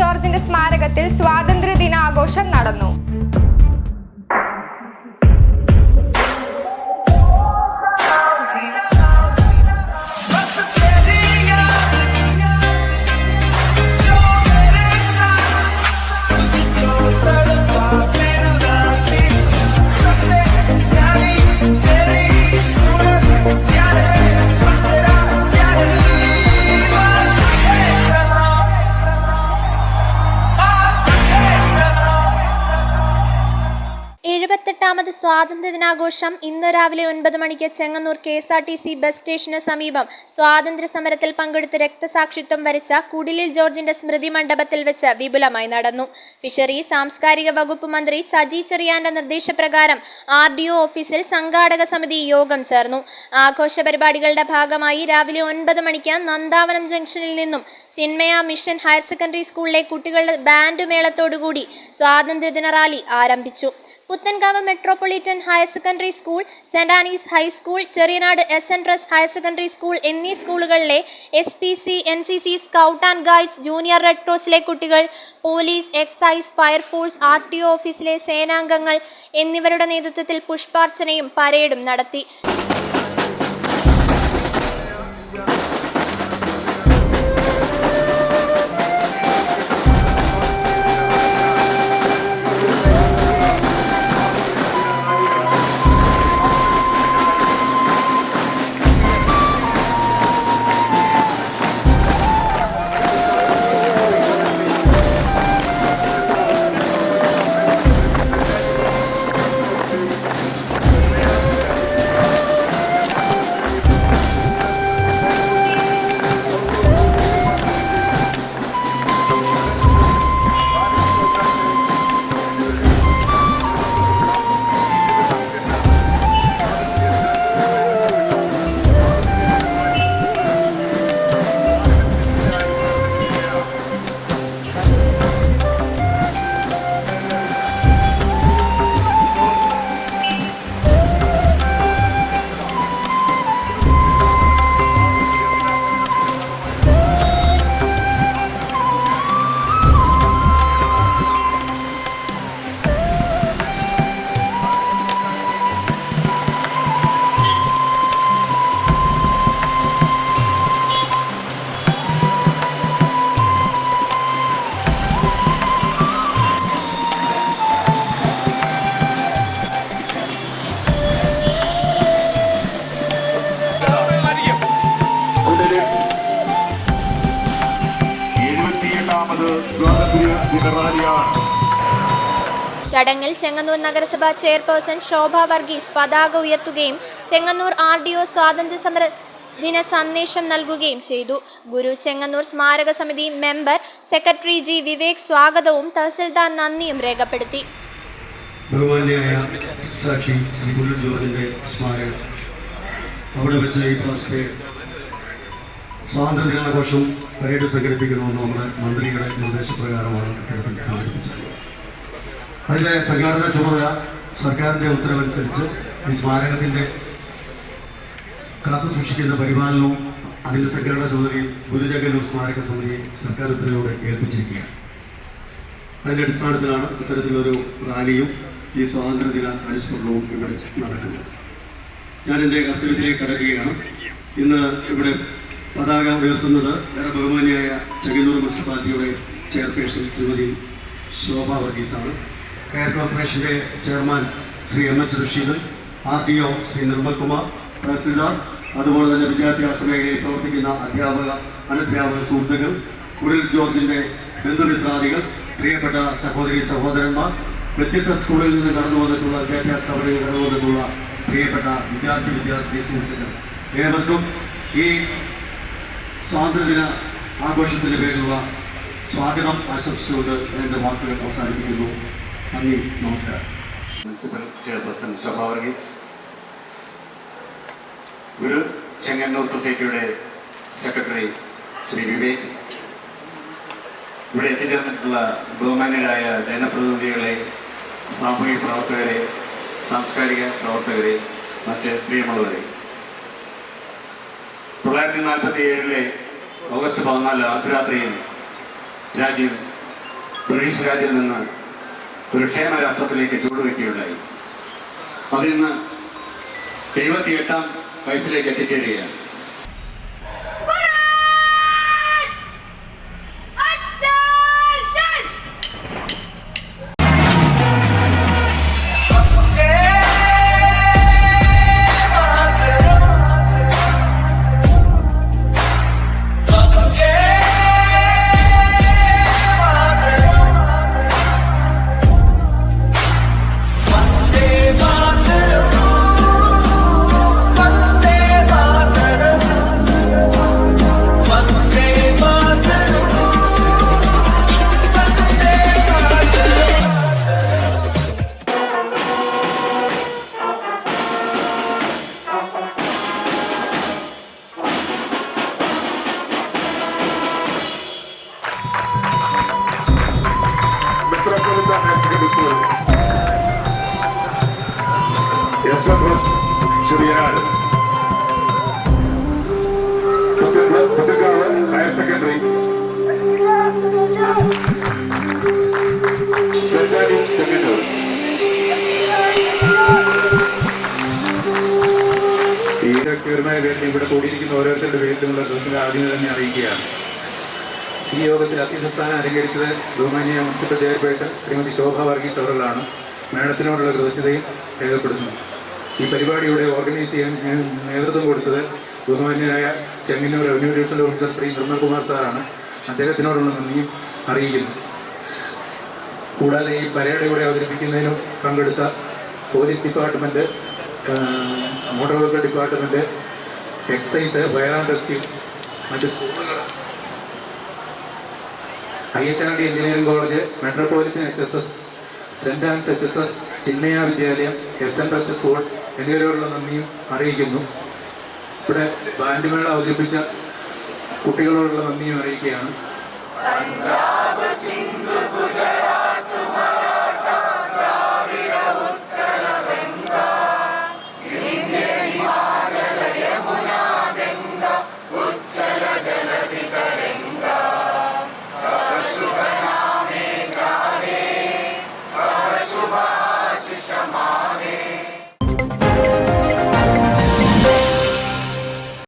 ജോർജിന്റെ സ്മാരകത്തിൽ സ്വാതന്ത്ര്യ ദിനാഘോഷം നടന്നു. എഴുപത്തെട്ടാമത് സ്വാതന്ത്ര്യ ദിനാഘോഷം ഇന്ന് രാവിലെ ഒൻപത് മണിക്ക് Chengannur K S R T C bus സ്റ്റേഷന് സമീപം സ്വാതന്ത്ര്യ സമരത്തിൽ പങ്കെടുത്ത് രക്തസാക്ഷിത്വം വരിച്ച കുടിലിൽ ജോർജിന്റെ സ്മൃതി മണ്ഡപത്തിൽ വെച്ച് വിപുലമായി നടന്നു. ഫിഷറി സാംസ്കാരിക വകുപ്പ് മന്ത്രി സജി ചെറിയാന്റെ നിർദ്ദേശപ്രകാരം ആർ ഡി ഒ ഓഫീസിൽ സംഘാടക സമിതി യോഗം ചേർന്നു. ആഘോഷ പരിപാടികളുടെ ഭാഗമായി രാവിലെ ഒൻപത് മണിക്ക് നന്ദാവനം ജംഗ്ഷനിൽ നിന്നും ചിന്മയ മിഷൻ ഹയർ സെക്കൻഡറി സ്കൂളിലെ കുട്ടികളുടെ ബാൻഡ് മേളത്തോടുകൂടി സ്വാതന്ത്ര്യദിന റാലി ആരംഭിച്ചു. Puthenkavu metropolitan higher secondary school saint Anne's high school Cheriyanad S N trust higher secondary school എന്നീ സ്കൂളുകളിലെ S P C N C C scout and guides junior red ക്രോസിലെ കുട്ടികൾ police excise fire force R T O ഓഫീസിലെ സേനാംഗങ്ങൾ എന്നിവരുടെ നേതൃത്വത്തിൽ പുഷ്പാർച്ചനയും പരേഡും നടത്തി. ചടങ്ങിൽ ചെങ്ങന്നൂർ നഗരസഭ ചെയർപേഴ്സൺ ശോഭ വർഗീസ് പതാക ഉയർത്തുകയും ചെങ്ങന്നൂർ ആർ ഡി ഒ സ്വാതന്ത്ര്യ സമര ദിന സന്ദേശം നൽകുകയും ചെയ്തു. ഗുരു ചെങ്ങന്നൂർ സ്മാരക സമിതി മെമ്പർ സെക്രട്ടറി ജി വിവേക് സ്വാഗതവും തഹസിൽദാർ നന്ദിയും രേഖപ്പെടുത്തി. ബഹുമാന്യായ സാക്ഷി ശ്രീ കുരു ജോർജിന്റെ സ്മാരകം. അവിടെ വെച്ച് ഈ പ്രാവശ്യത്തെ സ്വാതന്ത്ര്യദിനാഘോഷം പരേഡ് സംഘടിപ്പിക്കണമെന്ന് നമ്മുടെ മന്ത്രിയുടെ നിർദ്ദേശപ്രകാരമാണ് ഇത്തരത്തിൽ സംഘടിപ്പിച്ചത് അതിലെ സംഘാടന ചുമതല സർക്കാരിന്റെ ഉത്തരവനുസരിച്ച് ഈ സ്മാരകത്തിന്റെ കാത്തുസൂക്ഷിക്കുന്ന പരിപാലനവും അതിന്റെ സംഘടന ചുമതലയും ഗുരുജഗന്നൂർ സ്മാരക സമിതിയെ സർക്കാർ ഉത്തരവോടെ ഏൽപ്പിച്ചിരിക്കുകയാണ് അതിന്റെ അടിസ്ഥാനത്തിലാണ് ഇത്തരത്തിലൊരു റാലിയും ഈ സ്വാതന്ത്ര്യദിന അനുസ്മരണവും ഇവിടെ നടക്കുന്നത്. ഞാൻ എന്റെ കർത്തവ്യത്തിലേക്ക് കടക്കുകയാണ്. ഇന്ന് ഇവിടെ പതാക ഉയർത്തുന്നത് വേറെ ബഹുമാനിയായ ചെങ്ങന്നൂർ മുനിസിപ്പാലിറ്റിയുടെ ചെയർപേഴ്സൺ ശ്രീമതി ശോഭ വർഗീസാണ് കെയർ കോർപ്പറേഷന്റെ chairman Shri M H Rasheed R D O Shri Nirmalkumar tahsildar അതുപോലെ തന്നെ വിദ്യാഭ്യാസ മേഖലയിൽ പ്രവർത്തിക്കുന്ന അധ്യാപക അനധ്യാപക സുഹൃത്തുക്കൾ കുടിൽ ജോർജിന്റെ ബന്ധുമിത്രാദികൾ പ്രിയപ്പെട്ട സഹോദരി സഹോദരന്മാർ വ്യത്യസ്ത സ്കൂളിൽ നിന്ന് കടന്നു വന്നിട്ടുള്ള വിദ്യാഭ്യാസ സ്ഥാപനങ്ങളിൽ കടന്നു വന്നിട്ടുള്ള പ്രിയപ്പെട്ട വിദ്യാർത്ഥി വിദ്യാർത്ഥി സുഹൃത്തുക്കൾ. ഏവർക്കും ഈ സ്വാതന്ത്ര്യദിന ആഘോഷത്തിന്റെ പേരിലുള്ള സ്വാഗതം ആശംസിച്ചുകൊണ്ട് എന്റെ വാക്കുകൾ അവസാനിപ്പിക്കുന്നു. നന്ദി നമസ്കാരം. മുനിസിപ്പൽ ചെയർപേഴ്സൺ ശോഭ വർഗീസ് ഗുരു ചെങ്ങന്നൂർ സൊസൈറ്റിയുടെ സെക്രട്ടറി ശ്രീ വിവേക് ഇവിടെ എത്തിച്ചേർന്നിട്ടുള്ള ബഹുമാന്യരായ ജനപ്രതിനിധികളെ സാമൂഹിക പ്രവർത്തകരെ സാംസ്കാരിക പ്രവർത്തകരെ മറ്റ് പ്രിയമുള്ളവരെ. തൊള്ളായിരത്തി നാൽപ്പത്തി ഏഴിലെ ഓഗസ്റ്റ് പതിനാല് അർദ്ധരാത്രിയിൽ രാജ്യം ബ്രിട്ടീഷ് രാജ്യത്തിൽ നിന്ന് ഒരു ക്ഷേമ രാഷ്ട്രത്തിലേക്ക് ചൂടുവയ്ക്കുകയുണ്ടായി നിന്ന് എഴുപത്തിയെട്ടാം വയസ്സിലേക്ക് എത്തിച്ചേരുകയാണ്. എസ് ചെറിയനാട് പുത്തക്കാവ് ഹയർ പേരിൽ ഇവിടെ കൂടിയിരിക്കുന്ന ഓരോരുത്തരുടെ പേരിലുമുള്ള ദുഃഖം ആദ്യം തന്നെ അറിയിക്കുകയാണ്. ഈ യോഗത്തിൽ അധ്യക്ഷ സ്ഥാനം അലങ്കരിച്ചത് ബഹുമാനിയ മുനിസിപ്പൽ ചെയർപേഴ്സൺ ശ്രീമതി ശോഭ വർഗീസ് അവറുകളാണ് മേഡത്തിനോടുള്ള കൃതജ്ഞതയും രേഖപ്പെടുത്തുന്നു. ഈ പരിപാടിയുടെ ഓർഗനൈസ് ചെയ്യാൻ നേതൃത്വം കൊടുത്തത് ബഹുമാന്യനായ ചെങ്ങന്നൂർ റവന്യൂ ഡിവിഷന്റെ ഓഫീസർ ശ്രീ നിർമ്മൽകുമാർ സാറാണ്. അദ്ദേഹത്തിനോടുള്ള നന്ദിയും അറിയിക്കുന്നു. കൂടാതെ ഈ പരേഡ് ഇവിടെ അവതരിപ്പിക്കുന്നതിനും പങ്കെടുത്ത police department motor vehicle department excise fire and rescue മറ്റ് സ്കൂളുകൾ I H R D engineering college metropolitan H S S saint Anne's H S S Chinmaya Vidyalayam S N S school എന്നിവരോടുള്ള നന്ദിയും അറിയിക്കുന്നു. ഇവിടെ band മേള അവതരിപ്പിച്ച കുട്ടികളോടുള്ള നന്ദിയും അറിയിക്കുകയാണ്.